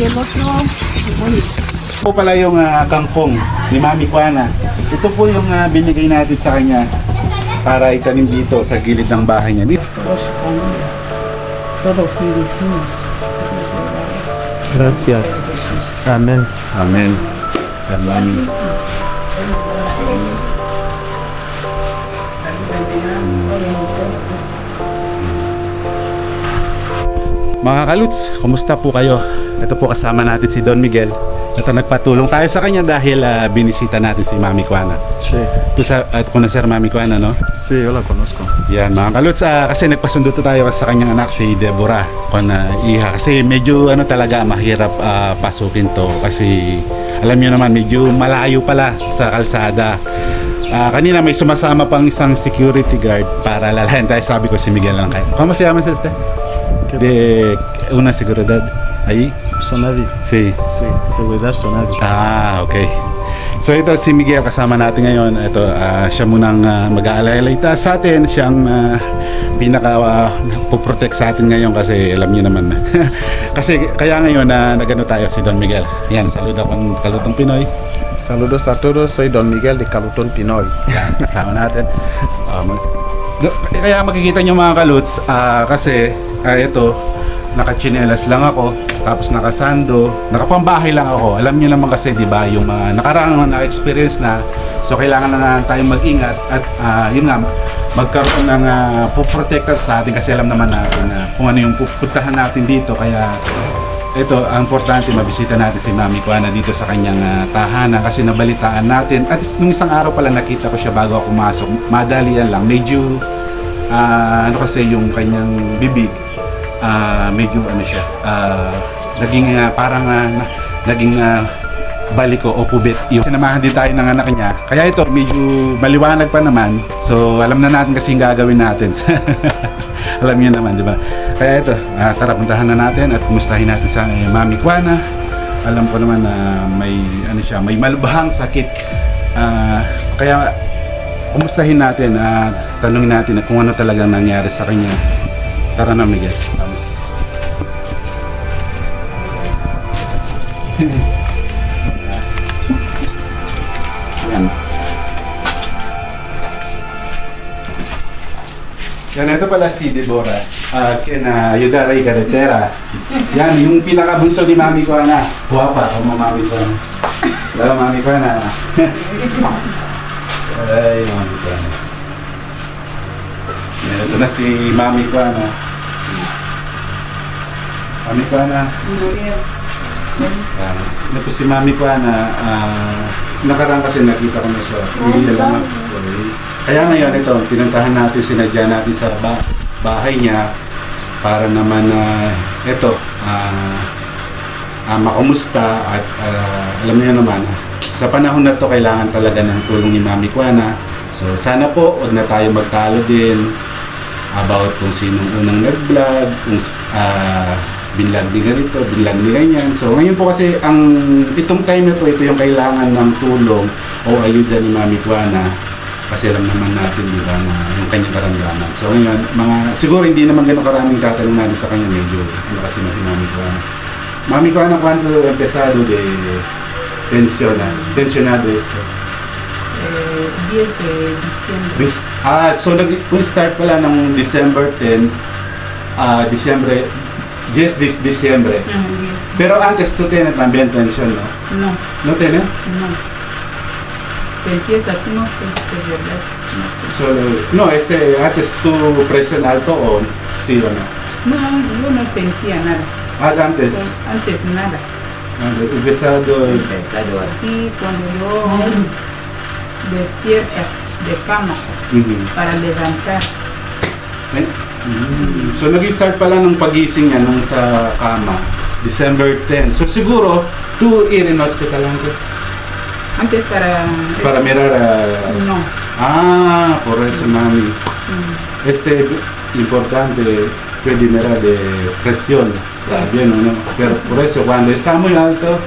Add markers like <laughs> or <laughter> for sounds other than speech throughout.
y el otro, bonito. Ito po pala yung ah, kangkong ni Mami Juana. Ito po yung ah, binigay natin sa kanya para itanim dito sa gilid ng bahay niya. Gracias. Amén. Amen. Amen. Mga kaluts, kumusta po kayo? Ito po kasama natin si Don Miguel. Ito nagpatulong tayo sa kanya dahil ah, binisita natin si Mami Juana. Sí, Ito sa at na Sir Mami Juana, no? sí, yo la conozco. Yan mga kaluts, ah, kasi nagpasundo to tayo sa kanyang anak si Deborah kung na iha kasi medyo ano talaga mahirap ah, pasukin to kasi alam niyo naman medyo malayo pala sa kalsada. Ah, kanina may sumasama pang isang security guard para lalayan tayo sabi ko si Miguel lang kayo. ¿Cómo se llama este? ¿Qué De una seguridad. Ahí? Sonavi. Sí. Sí, seguridad Sonavi. Ah, okay. So ito si Miguel kasama natin ngayon. Ito ah, siya munang uh, mag-aalala sa atin. Siyang uh, pinaka uh, puprotect sa atin ngayon kasi alam niyo naman. <laughs> kasi kaya ngayon na nagano tayo si Don Miguel. Yan, saludo akong kalutong Pinoy. Saludos a todos, soy Don Miguel de Calutón Pinoy. Yan, kasama natin. Um, kaya makikita nyo mga kaluts, ah, kasi ah, ito, nakachinelas lang ako, tapos nakasando, nakapambahay lang ako. Alam niyo naman kasi, di ba, yung mga nakaraang na experience na, so kailangan na tayong mag-ingat at ah, yun nga, magkaroon ng uh, puprotector sa atin kasi alam naman natin na kung ano yung pupuntahan natin dito kaya ito, ang importante, mabisita natin si Mami Kuana dito sa kanyang ah, tahanan kasi nabalitaan natin. At nung isang araw pala nakita ko siya bago ako pumasok. Madalian lang. Medyo, ah, ano kasi yung kanyang bibig, ah, medyo ano siya, ah, naging ah, parang ah, na- naging ah, baliko o kubit yung sinamahan din tayo ng anak niya. Kaya ito medyo maliwanag pa naman. So alam na natin kasi yung gagawin natin. <laughs> Alam niyo naman di ba? Kaya ito ah, tara puntahan na natin at kumustahin natin sa eh, Mami Juana alam ko naman na may ano siya may malubhang sakit. Ah, kaya kumustahin natin at tanungin natin na kung ano talagang nangyari sa kanya. Tara na Miguel Yan, ito pala si Deborah. Uh, kina Ayudara y Carretera. Yan, yung pinakabunso ni Mami ko na. Guwapa, ako mo Mami ko na. Hello, Mami ko na. <laughs> Ay, Mami ko na. Yan, ito na si Mami ko na. Mami ko na. Yan. Ito si Mami ko na. ah, nakaraan kasi nakita ko na siya. Hindi lang ang story. Kaya ngayon ito, pinuntahan natin, sinadya natin sa ba- bahay niya para naman na ito, ah ah, makumusta at ah, alam niyo naman, sa panahon na to kailangan talaga ng tulong ni Mami Kuana. So sana po, wag na tayo magtalo din about kung sinong unang nag-vlog, kung uh, binlog ni ganito, binlog ni ganyan. So ngayon po kasi ang itong time na to, ito yung kailangan ng tulong o ayuda ni Mami Juana kasi alam naman natin di ba na yung kanyang karamdaman. So ngayon, mga siguro hindi naman ganun karaming tatanong natin sa kanya medyo ano kasi na si Mami Juana. Mami Juana, cuando empezado de tensionado, tensionado esto? Eh, 10 de diciembre. This, ah, so nag kung start pala ng December 10, ah, December, just this December. Ah, 10. Pero antes tú tienes también tensión, ¿no? No, ¿No tienes? no. Se empieza así, no sé, de verdad. No sé. Solo, no, este, antes tu presión alto o sí o no? No, yo no sentía nada. Ah, antes, So, antes nada. ah, empezado, empezado así cuando yo despierta de cama para levantar. Eh, mm. So nag-start pala ng pagising niya nung sa kama, December 10. So siguro, tu ir en hospital antes Antes para... para mirar a... No. Ah, por eso mami. Mm. Este importante puede mirar de presión, está bien o no, pero por eso cuando está muy alto,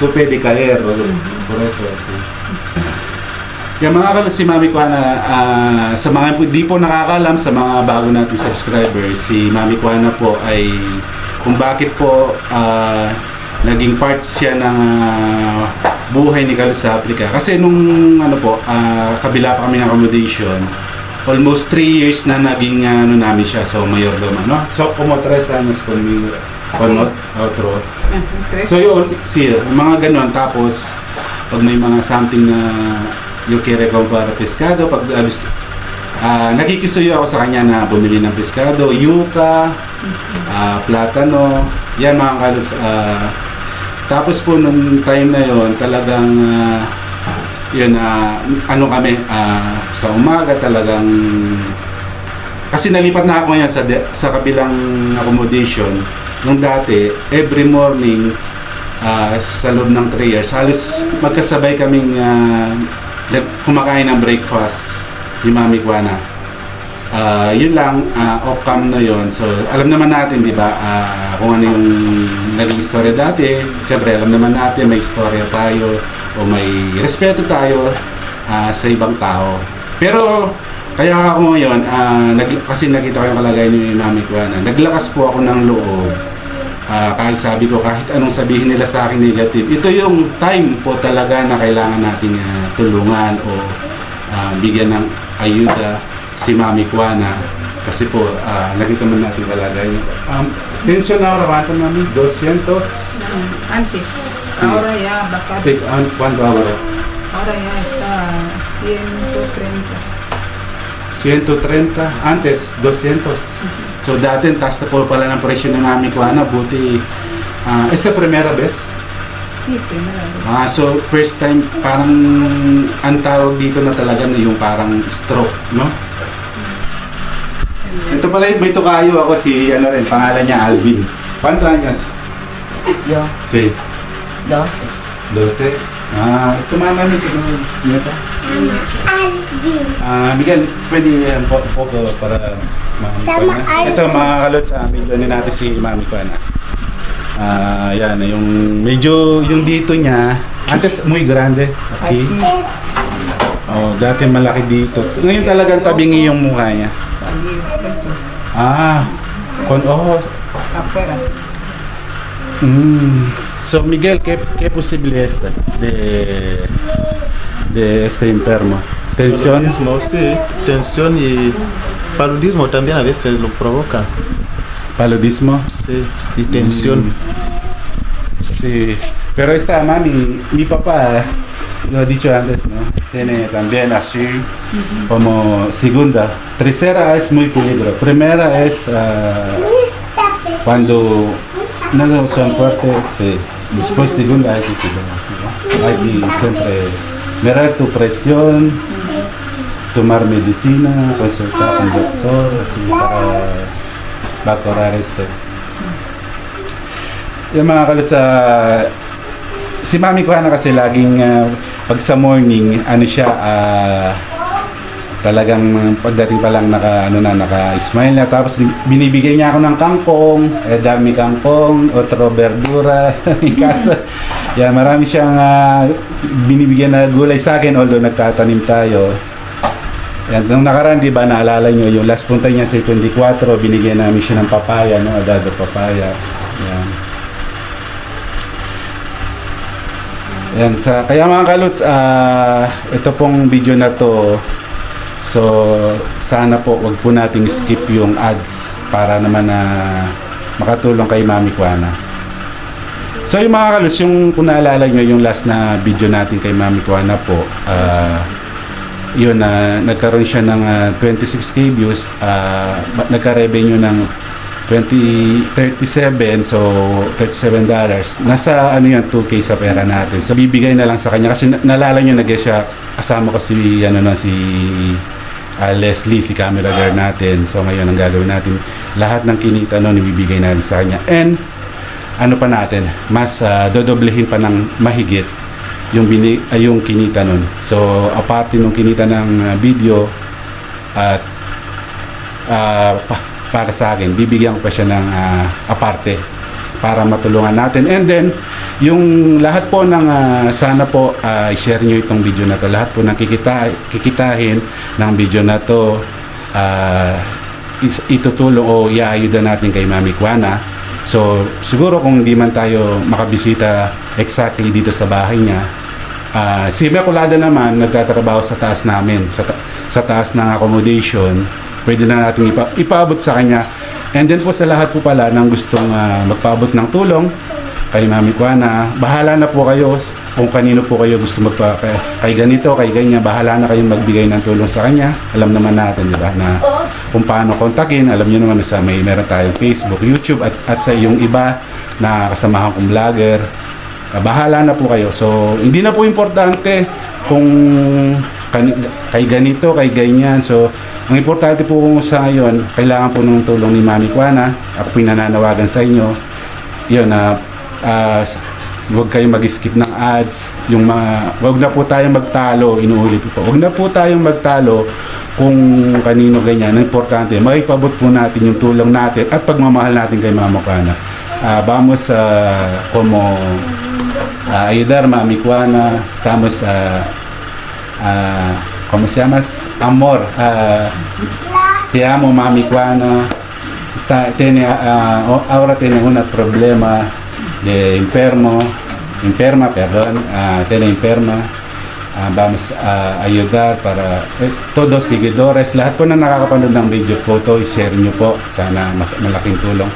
tú puede caer, por eso así. Yung mga kalas si Mami Kuana, ah, sa mga di po nakakalam, sa mga bago nating subscribers, si Mami Kuana po ay kung bakit po ah, naging part siya ng ah, buhay ni Carlos sa Africa. Kasi nung ano po, ah, kabila pa kami ng accommodation, almost 3 years na naging ah, ano namin siya. So, mayordomo, no? So, como tres años conmigo. Con otro. So yun, see, mga ganon. Tapos, pag may mga something na yung kere ko para pescado, pag alis, ah nakikisuyo ako sa kanya na bumili ng pescado, yuca, ah, platano, yan mga kalots. ah, tapos po nung time na yon talagang ah, yun na ano kami ah, sa umaga talagang kasi nalipat na ako ngayon sa de- sa kabilang accommodation nung dati every morning ah, sa loob ng 3 years halos magkasabay kaming nag- kumakain ng breakfast ni Mami Kwana Ah, yun lang ah, off-cam na yon so alam naman natin di ba ah, kung ano yung naging istorya dati. Siyempre alam naman natin may istorya tayo o may respeto tayo ah, sa ibang tao. Pero kaya ako ngayon, ah, nag, kasi nakita ko yung kalagayan ni Mami Kwana, naglakas po ako ng loob. Ah, kahit sabi ko, kahit anong sabihin nila sa akin negative, ito yung time po talaga na kailangan nating ah, tulungan o ah, bigyan ng ayuda si Mami Kwana. Kasi po, ah, nakita man natin niya. Um, tension na ahora, ¿cuánto, Mami? 200? Antes. Sí. Ahora ya bajado. Sí, ¿cuánto ahora? Ahora ya está 130. 130, antes 200. So dati taas na po pala ng presyo ng Mami Kwana, buti ah esta primera vez. Sí, primera vez. Ah, so first time parang ang tawag dito na talaga na yung parang stroke, no? Ito pala may tukayo ako si ano rin, pangalan niya Alvin. ¿Cuántos años? Yo, Sí, 12. 12. Ah, sumama niyo si Neta. Ah, Miguel, pwede yan po, po po para Mami Sama Kwana. Ito, mga kalot sa amin, doon natin si Mami Kwana. Ah, yan, yung medyo, yung dito niya, antes muy grande. Okay. Oh, dati malaki dito. Ngayon talagang tabingi yung mukha niya. Salir esto Ah, con oh, afuera. Mm. So Miguel, ¿qué, qué posible es de, de este enfermo? ¿Tensión? Paludismo, sí, tensión y paludismo también a veces lo provoca, ¿Paludismo? sí, y tensión. Mm. Sí. Pero esta mami, mi papá, lo he dicho antes, ¿no? Tiene también así como segunda. Tercera es muy peligro. Primera es ah, cuando no son fuertes, sí. Después segunda cuidar así, ¿no? Hay que siempre mirar tu presión, tomar medicina, consultar con doctor, así para mejorar esto. Yung mga kalos sa si Mami ko na kasi laging ah, pag sa morning ano siya ah, talagang pagdating pa lang naka ano na naka smile na tapos binibigyan niya ako ng kangkong eh dami kangkong otro verdura <laughs> in yan marami siyang ah, binibigyan na gulay sa akin although nagtatanim tayo yan, nung nakaraan, di ba, naalala nyo, yung last punta niya sa 24, binigyan namin siya ng papaya, no? Adado papaya. Yan. Yan, sa, kaya mga kaluts, ah, ito pong video na to, so, sana po, wag po nating skip yung ads para naman na makatulong kay Mami Kwana. So, yung mga kaluts, yung kung naalala nyo, yung last na video natin kay Mami Kwana po, ah, yun na nagkaroon siya ng ah, 26k views uh, nagka-revenue ng 20 37 so 37 dollars. Nasa ano yan 2k sa pera natin. So bibigay na lang sa kanya. Kasi na- nalala niyo nag siya kasama ko si ano na si ah, Leslie si camera girl natin. So ngayon ang gagawin natin lahat ng kinita noon ibibigay natin sa kanya. And ano pa natin mas ah, dodoblehin pa ng mahigit yung bini ay yung kinita nun. So aparte nung kinita ng uh, video at ah, pa- para sa akin, bibigyan ko pa siya ng ah, aparte para matulungan natin. And then yung lahat po ng ah, sana po ah, i-share niyo itong video na to. Lahat po ng kikita kikitahin ng video na to ah, is, itutulong o iaayuda natin kay Mami Kwana So, siguro kung hindi man tayo makabisita exactly dito sa bahay niya, ah si Immaculada naman nagtatrabaho sa taas namin, sa, ta- sa taas ng accommodation. Pwede na natin ipa- ipaabot sa kanya. And then po sa lahat po pala ng gustong ah, magpaabot ng tulong, kay Mami Kuana, bahala na po kayo kung kanino po kayo gusto magpa kay, kay ganito, kay ganyan, bahala na kayong magbigay ng tulong sa kanya. Alam naman natin, di ba, na kung paano kontakin, alam niyo naman na sa may meron tayong Facebook, YouTube at, at sa yung iba na kasamahan kong vlogger. Ah, bahala na po kayo. So, hindi na po importante kung kan- kay ganito, kay ganyan. So, ang importante po sa ngayon, kailangan po ng tulong ni Mami Kuana. Ako po yung nananawagan sa inyo yun na ah, s- huwag kayong mag-skip ng ads. Yung mga huwag na po tayong magtalo inuulit ko po. Huwag na po tayong magtalo kung kanino ganyan ang importante. Makipabot po natin yung tulong natin at pagmamahal natin kay Mama Kuana Ah, vamos sa como ah, ayudar Mami Kuana estamos a ah, ¿cómo se llama? amor. Ah, te amo Mami Kuana está, tiene, o- ahora tiene un problema de enfermo, enferma, perdón, ah, tiene enferma. Ah, vamos a ayudar para eh, todos seguidores, lahat po na nakakapanood ng video po to, i-share nyo po. Sana malaking tulong.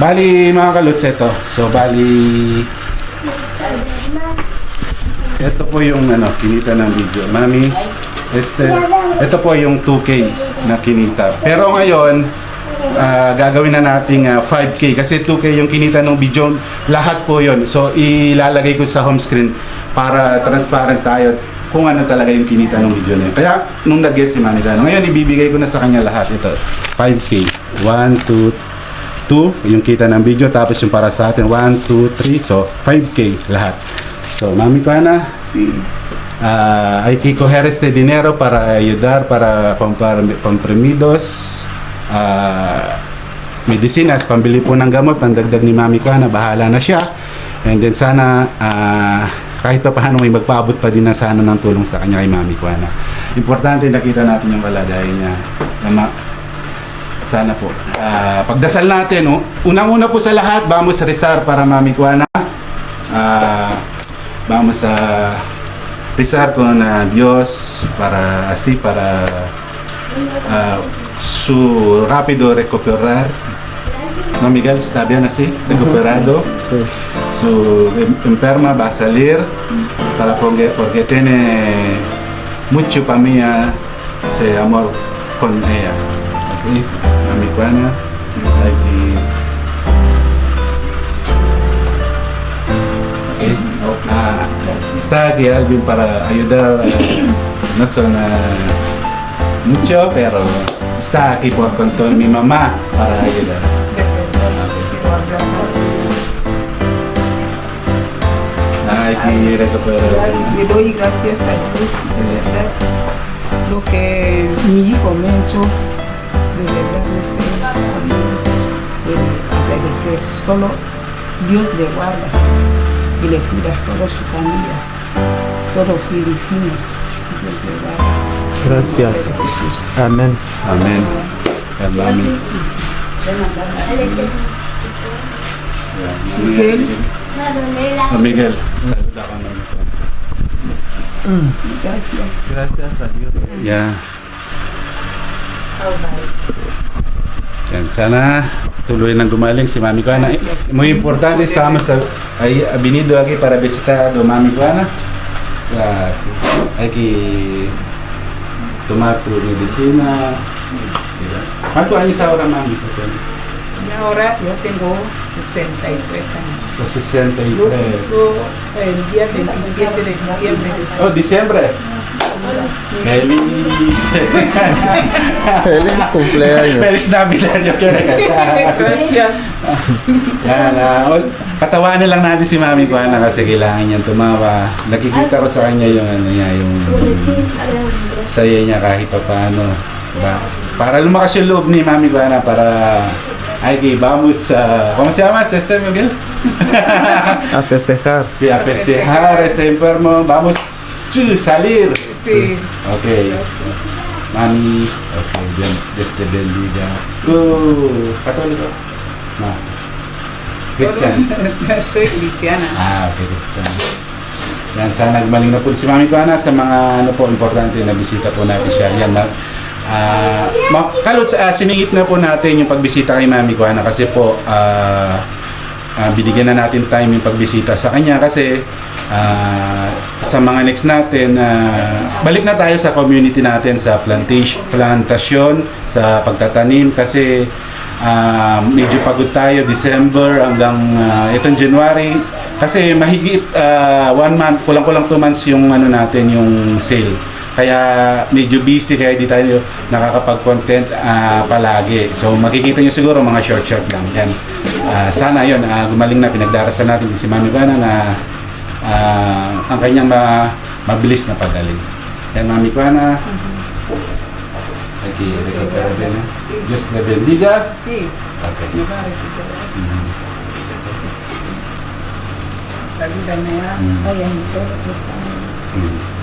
Bali, mga kaluts, ito. So, bali, ito po yung ano, kinita ng video. Mami, este, ito po yung 2K na kinita. Pero ngayon, ah, gagawin na nating ah, 5K kasi 2K yung kinita ng video. Lahat po yon So, ilalagay ko sa home screen para transparent tayo kung ano talaga yung kinita ng video yun. Kaya, nung nag-guess si Manny Gano, ngayon ibibigay ko na sa kanya lahat. Ito, 5K. 1, 2, 2, yung kita ng video. Tapos yung para sa atin, 1, 2, 3. So, 5K lahat. So, Mami Kuana, Sí. Ah, hay que coger este dinero para ayudar para comprar comprimidos, ah, medicinas, pambili po ng gamot, pandagdag ni Mami ko na bahala na siya. And then sana ah, kahit pa paano may magpaabot pa din na sana ng tulong sa kanya kay Mami ko na. Importante nakita natin yung kalagayan niya. Na sana po. Ah, pagdasal natin, oh. unang-una po sa lahat, vamos rezar para Mami Kuana. Ah, vamos a rezar con ah, Dios para así para ah, su rápido recuperar. No, Miguel, está bien así, recuperado. <laughs> Sí. Su enferma va a salir para porque, porque tiene mucho para mí ah, ese amor con ella. ¿ok? Mami Juana, hay que- Ok. Ah, está aquí alguien para ayudar. eh, no son ah, mucho, pero está aquí por con mi mamá para ayudar. Hay que recuperar. Le doy gracias a Dios, de verdad. Lo que mi hijo me ha hecho, de verdad, no sé agradecer. Solo Dios le guarda y le cuida a toda su familia, todos los filipinos. Dios le guarda. Gracias. Amén. Amén. Amén. Miguel, Ah, Miguel, saluda ka naman. gracias. Gracias a Dios. Yeah. Yan, sana tuloy nang gumaling si Mami Kuana. Muy importante, estamos a, ahí, venido aquí para visitar a Mami Kuana. Sa, hay que tomar tu medicina. Diba? ¿Cuántos años ahora, Mami? Y ahora yo tengo 63 años. O 63. Yo cumplo el día 27 de diciembre. Oh, diciembre. Feliz. Feliz cumpleaños. Feliz Navidad, yo quiero. Gracias. Yan, ah, ol- patawanan lang natin si Mami ko na kasi kailangan niyang tumawa. Nakikita ko sa kanya yung ano niya, yung saya niya kahit pa paano. Diba? Para lumakas yung loob ni Mami ko na para ay que vamos a ¿Cómo se llama este Miguel? A festejar. Sí, a festejar este enfermo. Vamos a salir. Sí. Ok. Mami, ok, Dios, Dios te bendiga. ¿Tú, católico? No. Christian. <laughs> Soy cristiana. Ah, okay, Christian. Yan, sana gumaling na po si Mami Kuana sa mga ano po importante na bisita po natin siya. Yan, ma ah, ma Kalots, ah, siningit na po natin yung pagbisita kay Mami Kuana kasi po ah, ah, binigyan na natin time yung pagbisita sa kanya kasi ah, sa mga next natin ah, balik na tayo sa community natin sa plantation, plantasyon, sa pagtatanim kasi ah, medyo pagod tayo December hanggang ah, itong January kasi mahigit ah, one month, kulang-kulang two months yung ano natin, yung sale. Kaya medyo busy kaya di tayo nakakapag-content ah, palagi. So makikita nyo siguro mga short-short lang. Yan. Ah, sana yon uh, ah, gumaling na pinagdarasal natin si Mami Bana na uh, ang kanyang ma mabilis na pagaling. Kaya Mami Bana, Okay, Dios te bendiga. Dios te bendiga. Sí. Okay. Me va a recuperar. Está linda, ¿no? Ay, en todo está bien.